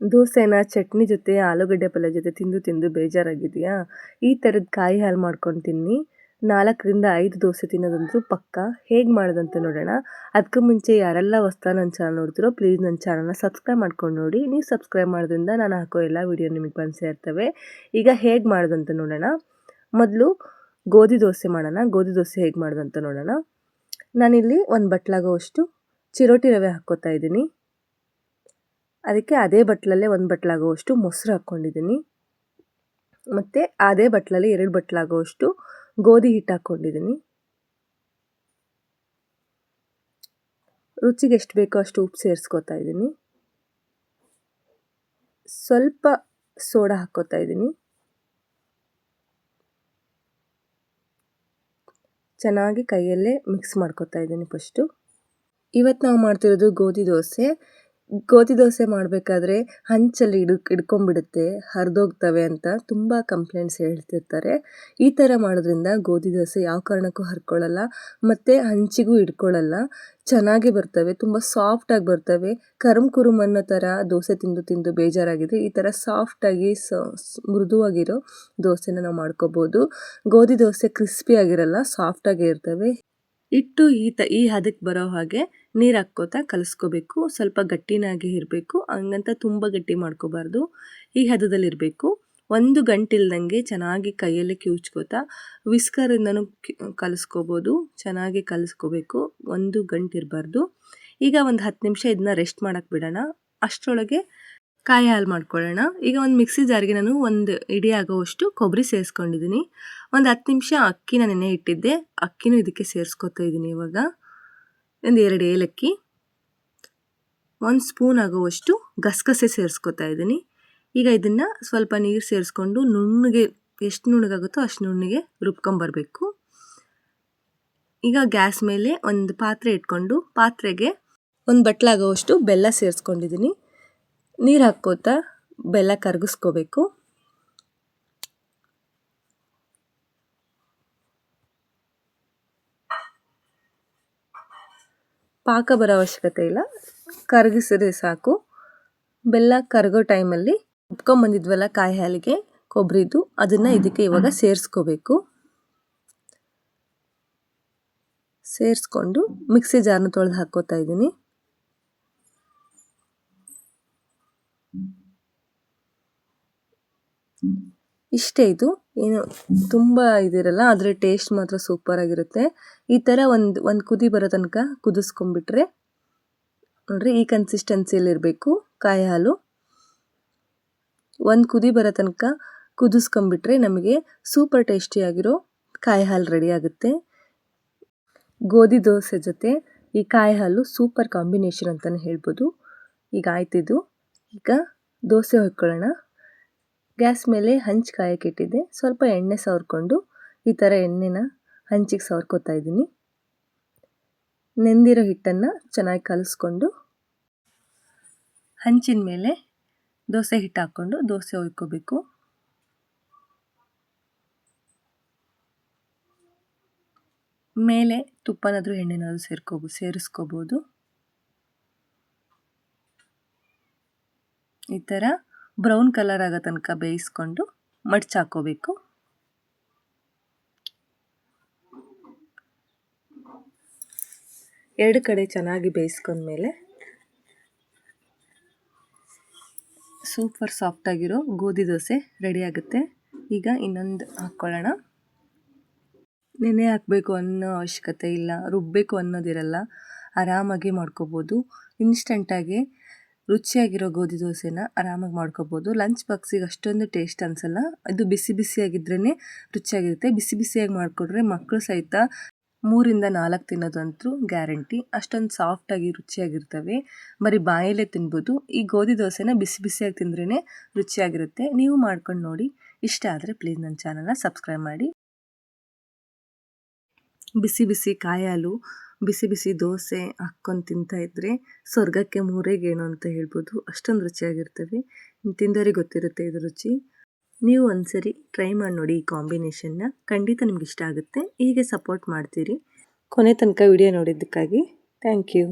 ದೋಸೆನ ಚಟ್ನಿ ಜೊತೆ, ಆಲೂಗಡ್ಡೆ ಪಲ್ಯ ಜೊತೆ ತಿಂದು ತಿಂದು ಬೇಜಾರಾಗಿದೆಯಾ ಈ ಥರದ ಕಾಯಿ ಹಾಲು ಮಾಡ್ಕೊಂಡು ತಿನ್ನಿ. ನಾಲ್ಕರಿಂದ ಐದು ದೋಸೆ ತಿನ್ನೋದಂತೂ ಪಕ್ಕ. ಹೇಗೆ ಮಾಡೋದಂತ ನೋಡೋಣ. ಅದಕ್ಕೂ ಮುಂಚೆ ಯಾರೆಲ್ಲ ಹೊಸ್ತಾ ನನ್ನ ಚಾನಲ್ ನೋಡ್ತಿರೋ, ಪ್ಲೀಸ್ ನನ್ನ ಚಾನಲ್ನ ಸಬ್ಸ್ಕ್ರೈಬ್ ಮಾಡ್ಕೊಂಡು ನೋಡಿ. ನೀವು ಸಬ್ಸ್ಕ್ರೈಬ್ ಮಾಡೋದ್ರಿಂದ ನಾನು ಹಾಕೋ ಎಲ್ಲ ವೀಡಿಯೋ ನಿಮಗೆ ಬಂದು ಸೇರ್ತವೆ ಈಗ ಹೇಗೆ ಮಾಡೋದಂತ ನೋಡೋಣ. ಮೊದಲು ಗೋಧಿ ದೋಸೆ ಮಾಡೋಣ. ಗೋಧಿ ದೋಸೆ ಹೇಗೆ ಮಾಡೋದಂತ ನೋಡೋಣ. ನಾನಿಲ್ಲಿ ಒಂದು ಬಟ್ಲಾಗೋವಷ್ಟು ಚಿರೋಟಿ ರವೆ ಹಾಕ್ಕೋತಾ ಇದ್ದೀನಿ. ಅದಕ್ಕೆ ಅದೇ ಬಟ್ಲಲ್ಲೇ ಒಂದು ಬಟ್ಲಾಗುವಷ್ಟು ಮೊಸರು ಹಾಕ್ಕೊಂಡಿದ್ದೀನಿ ಮತ್ತು ಅದೇ ಬಟ್ಲಲ್ಲಿ ಎರಡು ಬಟ್ಲಾಗುವಷ್ಟು ಗೋಧಿ ಹಿಟ್ಟು ಹಾಕ್ಕೊಂಡಿದ್ದೀನಿ ರುಚಿಗೆ ಎಷ್ಟು ಬೇಕೋ ಅಷ್ಟು ಉಪ್ಪು ಸೇರಿಸ್ಕೋತಾ ಇದ್ದೀನಿ ಸ್ವಲ್ಪ ಸೋಡಾ ಹಾಕ್ಕೋತಾ ಇದ್ದೀನಿ ಚೆನ್ನಾಗಿ ಕೈಯಲ್ಲೇ ಮಿಕ್ಸ್ ಮಾಡ್ಕೊತಾ ಇದ್ದೀನಿ ಫಸ್ಟು. ಇವತ್ತು ನಾವು ಮಾಡ್ತಿರೋದು ಗೋಧಿ ದೋಸೆ. ಗೋಧಿ ದೋಸೆ ಮಾಡಬೇಕಾದ್ರೆ ಹಂಚಲ್ಲಿ ಹಿಡ್ ಇಡ್ಕೊಂಬಿಡುತ್ತೆ ಹರಿದೋಗ್ತವೆ ಅಂತ ತುಂಬ ಕಂಪ್ಲೇಂಟ್ಸ್ ಹೇಳ್ತಿರ್ತಾರೆ. ಈ ಥರ ಮಾಡೋದ್ರಿಂದ ಗೋಧಿ ದೋಸೆ ಯಾವ ಕಾರಣಕ್ಕೂ ಹರ್ಕೊಳ್ಳಲ್ಲ, ಮತ್ತು ಹಂಚಿಗೂ ಹಿಡ್ಕೊಳ್ಳಲ್ಲ ಚೆನ್ನಾಗಿ ಬರ್ತವೆ, ತುಂಬ ಸಾಫ್ಟಾಗಿ ಬರ್ತವೆ. ಕರುಮ್ ಕುರುಮ್ ಅನ್ನೋ ಥರ ದೋಸೆ ತಿಂದು ತಿಂದು ಬೇಜಾರಾಗಿದೆ. ಈ ಥರ ಸಾಫ್ಟಾಗಿ ಸ ಮೃದುವಾಗಿರೋ ದೋಸೆನ ನಾವು ಮಾಡ್ಕೋಬೋದು. ಗೋಧಿ ದೋಸೆ ಕ್ರಿಸ್ಪಿಯಾಗಿರಲ್ಲ ಸಾಫ್ಟಾಗೇ ಇರ್ತವೆ. ಇಟ್ಟು ಈ ತ, ಈ ಹದಕ್ಕೆ ಬರೋ ಹಾಗೆ ನೀರು ಹಾಕ್ಕೋತಾ ಕಲಿಸ್ಕೋಬೇಕು. ಸ್ವಲ್ಪ ಗಟ್ಟಿನಾಗಿ ಇರಬೇಕು. ಹಂಗಂತ ತುಂಬ ಗಟ್ಟಿ ಮಾಡ್ಕೋಬಾರ್ದು. ಈ ಹದದಲ್ಲಿರಬೇಕು ಒಂದು ಗಂಟಿಲ್ದಂಗೆ ಚೆನ್ನಾಗಿ ಕೈಯಲ್ಲಿ ಕಿವುಚ್ಕೋತಾ ವಿಸ್ಕರಿಂದನೂ ಕಲಿಸ್ಕೋಬೋದು. ಚೆನ್ನಾಗಿ ಕಲಿಸ್ಕೋಬೇಕು. ಒಂದು ಗಂಟಿರಬಾರ್ದು. ಈಗ ಒಂದು ಹತ್ತು ನಿಮಿಷ ಇದನ್ನ ರೆಸ್ಟ್ ಮಾಡೋಕ್ಕೆ ಬಿಡೋಣ. ಅಷ್ಟರೊಳಗೆ ಕಾಯಿ ಹಾಲು ಮಾಡ್ಕೊಳ್ಳೋಣ. ಈಗ ಒಂದು ಮಿಕ್ಸಿ ಜಾರಿಗೆ ನಾನು ಒಂದು ಇಡಿ ಆಗೋವಷ್ಟು ಕೊಬ್ಬರಿ ಸೇರಿಸ್ಕೊಂಡಿದ್ದೀನಿ. ಒಂದು ಹತ್ತು ನಿಮಿಷ ಅಕ್ಕಿನ ನೆನೆ ಇಟ್ಟಿದ್ದೆ. ಅಕ್ಕಿನೂ ಇದಕ್ಕೆ ಸೇರಿಸ್ಕೊತಾ ಇದ್ದೀನಿ ಇವಾಗ. ಒಂದು ಎರಡು ಏಲಕ್ಕಿ. ಒಂದು ಸ್ಪೂನ್ ಆಗೋವಷ್ಟು ಗಸಗಸೆ ಸೇರಿಸ್ಕೊತಾ ಇದ್ದೀನಿ. ಈಗ ಇದನ್ನು ಸ್ವಲ್ಪ ನೀರು ಸೇರಿಸ್ಕೊಂಡು ನುಣ್ಣಗೆ ಎಷ್ಟು ನುಣ್ಣಗಾಗುತ್ತೋ ಅಷ್ಟು ನುಣ್ಣಗೆ ರುಬ್ಕೊಂಬರಬೇಕು ಈಗ ಗ್ಯಾಸ್ ಮೇಲೆ ಒಂದು ಪಾತ್ರೆ ಇಟ್ಕೊಂಡು ಪಾತ್ರೆಗೆ ಒಂದು ಬಟ್ಲಾಗೋವಷ್ಟು ಬೆಲ್ಲ ಸೇರಿಸ್ಕೊಂಡಿದ್ದೀನಿ. ನೀರು ಹಾಕ್ಕೋತಾ ಬೆಲ್ಲ ಕರಗಿಸ್ಕೋಬೇಕು. ಪಾಕ ಬರೋ ಅವಶ್ಯಕತೆ ಇಲ್ಲ. ಕರಗಿಸಿದ್ರೆ ಸಾಕು. ಬೆಲ್ಲ ಕರಗೋ ಟೈಮಲ್ಲಿ ಉಪ್ಕೊಂಬಂದಿದ್ವಲ್ಲ ಕಾಯಿ ಹಾಲಿಗೆ ಕೊಬ್ಬರಿದು ಅದನ್ನು ಇದಕ್ಕೆ ಇವಾಗ ಸೇರಿಸ್ಕೋಬೇಕು. ಸೇರಿಸ್ಕೊಂಡು ಮಿಕ್ಸಿ ಜಾರ್ನ ತೊಳೆದು ಹಾಕ್ಕೋತಾ ಇದ್ದೀನಿ. ಇಷ್ಟೇ ಇದು. ಏನು ತುಂಬ ಇದಿರಲ್ಲ, ಆದರೆ ಟೇಸ್ಟ್ ಮಾತ್ರ ಸೂಪರಾಗಿರುತ್ತೆ ಈ ಥರ ಒಂದು ಒಂದು ಕುದಿ ಬರೋ ತನಕ ಕುದಿಸ್ಕೊಂಬಿಟ್ರೆ ನೋಡ್ರಿ ಈ ಕನ್ಸಿಸ್ಟೆನ್ಸಿಯಲ್ಲಿ ಇರಬೇಕು, ಕಾಯಿ ಹಾಲು. ಒಂದು ಕುದಿ ಬರೋ ತನಕ ಕುದಿಸ್ಕೊಂಬಿಟ್ರೆ ನಮಗೆ ಸೂಪರ್ ಟೇಸ್ಟಿಯಾಗಿರೋ ಕಾಯಿ ಹಾಲು ರೆಡಿ ಆಗುತ್ತೆ. ಗೋಧಿ ದೋಸೆ ಜೊತೆ ಈ ಕಾಯಿ ಹಾಲು ಸೂಪರ್ ಕಾಂಬಿನೇಷನ್ ಅಂತಲೇ ಹೇಳ್ಬೋದು. ಈಗ ಆಯ್ತಿದ್ದು ಈಗ ದೋಸೆ ಹೊಯ್ಕೊಳ್ಳೋಣ. ಗ್ಯಾಸ್ ಮೇಲೆ ಹಂಚು ಕಾಯಕ್ಕಿಟ್ಟಿದ್ದೆ. ಸ್ವಲ್ಪ ಎಣ್ಣೆ ಸವರ್ಕೊಂಡು ಈ ಥರ ಎಣ್ಣೆನ ಹಂಚಿಗೆ ಸವರ್ಕೋತಾ ಇದ್ದೀನಿ. ನೆಂದಿರೋ ಹಿಟ್ಟನ್ನು ಚೆನ್ನಾಗಿ ಕಲಿಸ್ಕೊಂಡು ಹಂಚಿನ ಮೇಲೆ ದೋಸೆ ಹಿಟ್ಟು ಹಾಕ್ಕೊಂಡು ದೋಸೆ ಹೊಯ್ಕೋಬೇಕು. ಮೇಲೆ ತುಪ್ಪನಾದರೂ ಎಣ್ಣೆನಾದರೂ ಸೇರ್ಕೋಬೋದು ಸೇರಿಸ್ಕೋಬೋದು. ಈ ಥರ ಬ್ರೌನ್ ಕಲರ್ ಆಗೋ ತನಕ ಬೇಯಿಸ್ಕೊಂಡು ಮಡ್ಚಾಕೋಬೇಕು. ಎರಡು ಕಡೆ ಚೆನ್ನಾಗಿ ಬೇಯಿಸ್ಕೊಂಡ್ಮೇಲೆ ಸೂಪರ್ ಸಾಫ್ಟಾಗಿರೋ ಗೋಧಿ ದೋಸೆ ರೆಡಿ ಆಗುತ್ತೆ. ಈಗ ಇನ್ನೊಂದು ಹಾಕ್ಕೊಳ್ಳೋಣ. ನೆನೆ ಹಾಕಬೇಕು ಅನ್ನೋ ಅವಶ್ಯಕತೆ ಇಲ್ಲ ರುಬ್ಬಬೇಕು ಅನ್ನೋದಿರಲ್ಲ, ಆರಾಮಾಗಿ ಮಾಡ್ಕೋಬೋದು. ಇನ್ಸ್ಟಂಟಾಗಿ ರುಚಿಯಾಗಿರೋ ಗೋಧಿ ದೋಸೆನ ಆರಾಮಾಗಿ ಮಾಡ್ಕೋಬೋದು. ಲಂಚ್ ಬಾಕ್ಸಿಗೆ ಅಷ್ಟೊಂದು ಟೇಸ್ಟ್ ಅನಿಸಲ್ಲ. ಅದು ಬಿಸಿ ಬಿಸಿಯಾಗಿದ್ರೇ ರುಚಿಯಾಗಿರುತ್ತೆ. ಬಿಸಿ ಬಿಸಿಯಾಗಿ ಮಾಡಿಕೊಡ್ರೆ ಮಕ್ಕಳು ಸಹಿತ ಮೂರಿಂದ ನಾಲ್ಕು ತಿನ್ನೋದಂತೂ ಗ್ಯಾರಂಟಿ. ಅಷ್ಟೊಂದು ಸಾಫ್ಟಾಗಿ ರುಚಿಯಾಗಿರ್ತವೆ. ಬರೀ ಬಾಯಲ್ಲೇ ತಿನ್ಬೋದು. ಈ ಗೋಧಿ ದೋಸೆನ ಬಿಸಿ ಬಿಸಿಯಾಗಿ ತಿಂದ್ರೇ ರುಚಿಯಾಗಿರುತ್ತೆ. ನೀವು ಮಾಡ್ಕೊಂಡು ನೋಡಿ. ಇಷ್ಟ ಆದರೆ ಪ್ಲೀಸ್ ನನ್ನ ಚಾನಲ್ನ ಸಬ್ಸ್ಕ್ರೈಬ್ ಮಾಡಿ. ಬಿಸಿ ಬಿಸಿ ಕಾಯಾಲು ಬಿಸಿ ಬಿಸಿ ದೋಸೆ ಹಾಕ್ಕೊಂಡು ತಿಂತಾ ಇದ್ದರೆ ಸ್ವರ್ಗಕ್ಕೆ ಮೂರೇಗೇಣು ಅಂತ ಹೇಳ್ಬೋದು. ಅಷ್ಟೊಂದು ರುಚಿಯಾಗಿರ್ತವೆ. ತಿಂದರೆ ಗೊತ್ತಿರುತ್ತೆ ಇದು ರುಚಿ. ನೀವು ಒಂದ್ಸರಿ ಟ್ರೈ ಮಾಡಿ ನೋಡಿ ಈ ಕಾಂಬಿನೇಷನ್ನ ಖಂಡಿತ ನಿಮ್ಗೆ ಇಷ್ಟ ಆಗುತ್ತೆ. ಹೀಗೆ ಸಪೋರ್ಟ್ ಮಾಡ್ತೀರಿ. ಕೊನೆ ತನಕ ವಿಡಿಯೋ ನೋಡಿದ್ದಕ್ಕಾಗಿ ಥ್ಯಾಂಕ್ ಯು